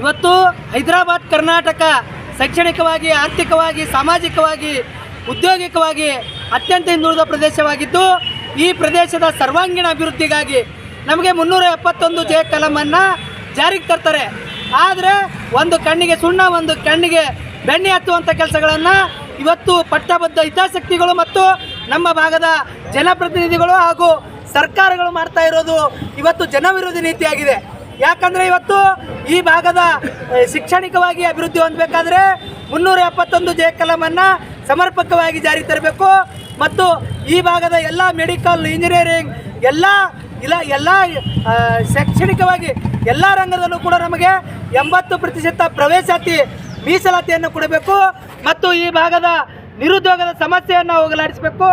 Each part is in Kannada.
ಇವತ್ತು ಹೈದರಾಬಾದ್ ಕರ್ನಾಟಕ ಶೈಕ್ಷಣಿಕವಾಗಿ, ಆರ್ಥಿಕವಾಗಿ, ಸಾಮಾಜಿಕವಾಗಿ, ಉದ್ಯೋಗಿಕವಾಗಿ ಅತ್ಯಂತ ಹಿಂದುಳಿದ ಪ್ರದೇಶವಾಗಿದ್ದು, ಈ ಪ್ರದೇಶದ ಸರ್ವಾಂಗೀಣ ಅಭಿವೃದ್ಧಿಗಾಗಿ ನಮಗೆ ಮುನ್ನೂರ ಎಪ್ಪತ್ತೊಂದು ಜೆ ಕಲಮನ್ನು ಜಾರಿಗೆ ತರ್ತಾರೆ. ಆದರೆ ಒಂದು ಕಣ್ಣಿಗೆ ಸುಣ್ಣ, ಒಂದು ಕಣ್ಣಿಗೆ ಬೆಣ್ಣೆ ಹತ್ತುವಂಥ ಕೆಲಸಗಳನ್ನು ಇವತ್ತು ಪಟ್ಟಬದ್ಧ ಹಿತಾಸಕ್ತಿಗಳು ಮತ್ತು ನಮ್ಮ ಭಾಗದ ಜನಪ್ರತಿನಿಧಿಗಳು ಹಾಗೂ ಸರ್ಕಾರಗಳು ಮಾಡ್ತಾ ಇರೋದು ಇವತ್ತು ಜನವಿರೋಧಿ ನೀತಿಯಾಗಿದೆ. ಯಾಕಂದರೆ ಇವತ್ತು ಈ ಭಾಗದ ಶಿಕ್ಷಣಿಕವಾಗಿ ಅಭಿವೃದ್ಧಿ ಹೊಂದಬೇಕಾದ್ರೆ ಮುನ್ನೂರ ಎಪ್ಪತ್ತೊಂದು ಜೆ ಸಮರ್ಪಕವಾಗಿ ಜಾರಿ ತರಬೇಕು. ಮತ್ತು ಈ ಭಾಗದ ಎಲ್ಲ ಮೆಡಿಕಲ್ ಇಂಜಿನಿಯರಿಂಗ್ ಎಲ್ಲ ಇಲ್ಲ ಎಲ್ಲ ಶೈಕ್ಷಣಿಕವಾಗಿ ಎಲ್ಲ ರಂಗದಲ್ಲೂ ಕೂಡ ನಮಗೆ ಎಂಬತ್ತು ಪ್ರತಿಶತ ಪ್ರವೇಶಾತಿ ಮೀಸಲಾತಿಯನ್ನು ಕೊಡಬೇಕು. ಮತ್ತು ಈ ಭಾಗದ ನಿರುದ್ಯೋಗದ ಸಮಸ್ಯೆಯನ್ನು ಹೋಗಲಾಡಿಸಬೇಕು.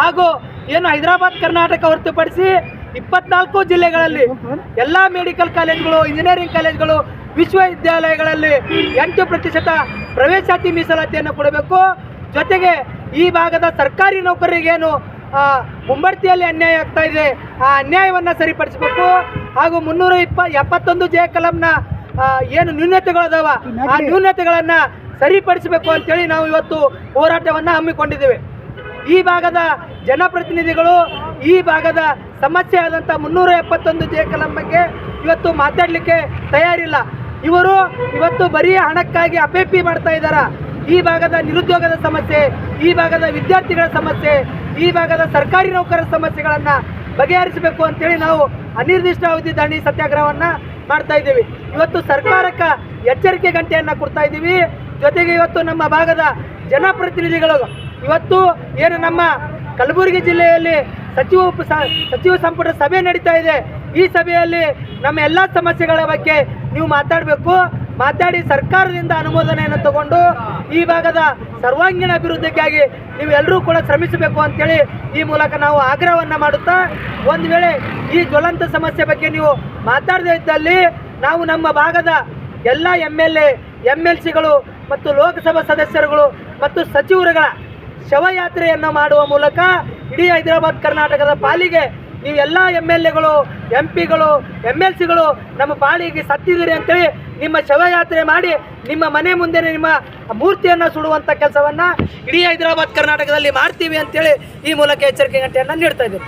ಹಾಗೂ ಏನು ಹೈದರಾಬಾದ್, ಕರ್ನಾಟಕ ಹೊರತುಪಡಿಸಿ ಇಪ್ಪತ್ನಾಲ್ಕು ಜಿಲ್ಲೆಗಳಲ್ಲಿ ಎಲ್ಲ ಮೆಡಿಕಲ್ ಕಾಲೇಜುಗಳು ಇಂಜಿನಿಯರಿಂಗ್ ಕಾಲೇಜುಗಳು ವಿಶ್ವವಿದ್ಯಾಲಯಗಳಲ್ಲಿ ಎಂಟು ಪ್ರತಿಶತ ಪ್ರವೇಶಾತಿ ಮೀಸಲಾತಿಯನ್ನು ಕೊಡಬೇಕು. ಜೊತೆಗೆ ಈ ಭಾಗದ ಸರ್ಕಾರಿ ನೌಕರರಿಗೇನು ಮುಂಬಡ್ತಿಯಲ್ಲಿ ಅನ್ಯಾಯ ಆಗ್ತಾ ಇದೆ ಆ ಅನ್ಯಾಯವನ್ನು ಸರಿಪಡಿಸಬೇಕು. ಹಾಗೂ ಮುನ್ನೂರ ಇಪ್ಪ ಎಪ್ಪತ್ತೊಂದು ಜೆ ಕಲಂನ ಏನು ನ್ಯೂನತೆಗಳದಾವ ಆ ನ್ಯೂನತೆಗಳನ್ನು ಸರಿಪಡಿಸಬೇಕು ಅಂತೇಳಿ ನಾವು ಇವತ್ತು ಹೋರಾಟವನ್ನು ಹಮ್ಮಿಕೊಂಡಿದ್ದೇವೆ. ಈ ಭಾಗದ ಜನಪ್ರತಿನಿಧಿಗಳು, ಈ ಭಾಗದ ಸಮಸ್ಯೆ ಆದಂಥ ಮುನ್ನೂರ ಎಪ್ಪತ್ತೊಂದು ಜೆ ಕಲಂ ಬಗ್ಗೆ ಇವತ್ತು ಮಾತಾಡಲಿಕ್ಕೆ ತಯಾರಿಲ್ಲ. ಇವರು ಇವತ್ತು ಬರೀ ಹಣಕ್ಕಾಗಿ ಅಪೇಪಿ ಮಾಡ್ತಾ ಇದ್ದಾರೆ. ಈ ಭಾಗದ ನಿರುದ್ಯೋಗದ ಸಮಸ್ಯೆ, ಈ ಭಾಗದ ವಿದ್ಯಾರ್ಥಿಗಳ ಸಮಸ್ಯೆ, ಈ ಭಾಗದ ಸರ್ಕಾರಿ ನೌಕರರ ಸಮಸ್ಯೆಗಳನ್ನು ಬಗೆಹರಿಸಬೇಕು ಅಂತೇಳಿ ನಾವು ಅನಿರ್ದಿಷ್ಟಾವಧಿ ದಂಡಿ ಸತ್ಯಾಗ್ರಹವನ್ನು ಮಾಡ್ತಾ ಇದ್ದೀವಿ. ಇವತ್ತು ಸರ್ಕಾರಕ್ಕೆ ಎಚ್ಚರಿಕೆ ಗಂಟೆಯನ್ನು ಕೊಡ್ತಾ ಇದ್ದೀವಿ. ಜೊತೆಗೆ ಇವತ್ತು ನಮ್ಮ ಭಾಗದ ಜನಪ್ರತಿನಿಧಿಗಳು ಇವತ್ತು ಏನು ನಮ್ಮ ಕಲಬುರಗಿ ಜಿಲ್ಲೆಯಲ್ಲಿ ಸಚಿವ ಉಪ- ಸಚಿವ ಸಂಪುಟ ಸಭೆ ನಡೀತಾ ಇದೆ. ಈ ಸಭೆಯಲ್ಲಿ ನಮ್ಮ ಎಲ್ಲ ಸಮಸ್ಯೆಗಳ ಬಗ್ಗೆ ನೀವು ಮಾತಾಡಬೇಕು. ಮಾತಾಡಿ ಸರ್ಕಾರದಿಂದ ಅನುಮೋದನೆಯನ್ನು ತಗೊಂಡು ಈ ಭಾಗದ ಸರ್ವಾಂಗೀಣ ಅಭಿವೃದ್ಧಿಗಾಗಿ ನೀವು ಎಲ್ಲರೂ ಕೂಡ ಶ್ರಮಿಸಬೇಕು ಅಂತೇಳಿ ಈ ಮೂಲಕ ನಾವು ಆಗ್ರಹವನ್ನು ಮಾಡುತ್ತಾ, ಒಂದು ವೇಳೆ ಈ ಜ್ವಲಂತ ಸಮಸ್ಯೆ ಬಗ್ಗೆ ನೀವು ಮಾತಾಡದೇ ಇದ್ದಲ್ಲಿ ನಾವು ನಮ್ಮ ಭಾಗದ ಎಲ್ಲ M L A M L ಸಿಗಳು ಮತ್ತು ಲೋಕಸಭಾ ಸದಸ್ಯರುಗಳು ಮತ್ತು ಸಚಿವರುಗಳ ಶವಯಾತ್ರೆಯನ್ನು ಮಾಡುವ ಮೂಲಕ ಇಡೀ ಹೈದರಾಬಾದ್, ಕರ್ನಾಟಕದ ಪಾಲಿಗೆ ನೀವೆಲ್ಲ ಎಂ ಎಲ್ ಎಗಳು, ಎಂ ಪಿಗಳು ಎಂ ಎಲ್ ಸಿಗಳು ನಮ್ಮ ಪಾಳಿಗೆ ಸತ್ತಿದ್ದೀರಿ ಅಂತೇಳಿ ನಿಮ್ಮ ಶವಯಾತ್ರೆ ಮಾಡಿ ನಿಮ್ಮ ಮನೆ ಮುಂದೆ ನಿಮ್ಮ ಮೂರ್ತಿಯನ್ನು ಸುಡುವಂಥ ಕೆಲಸವನ್ನು ಇಡೀ ಹೈದರಾಬಾದ್, ಕರ್ನಾಟಕದಲ್ಲಿ ಮಾಡ್ತೀವಿ ಅಂತೇಳಿ ಈ ಮೂಲಕ ಎಚ್ಚರಿಕೆ ಗಂಟೆಯನ್ನು ನೀಡ್ತಾ ಇದ್ದೀವಿ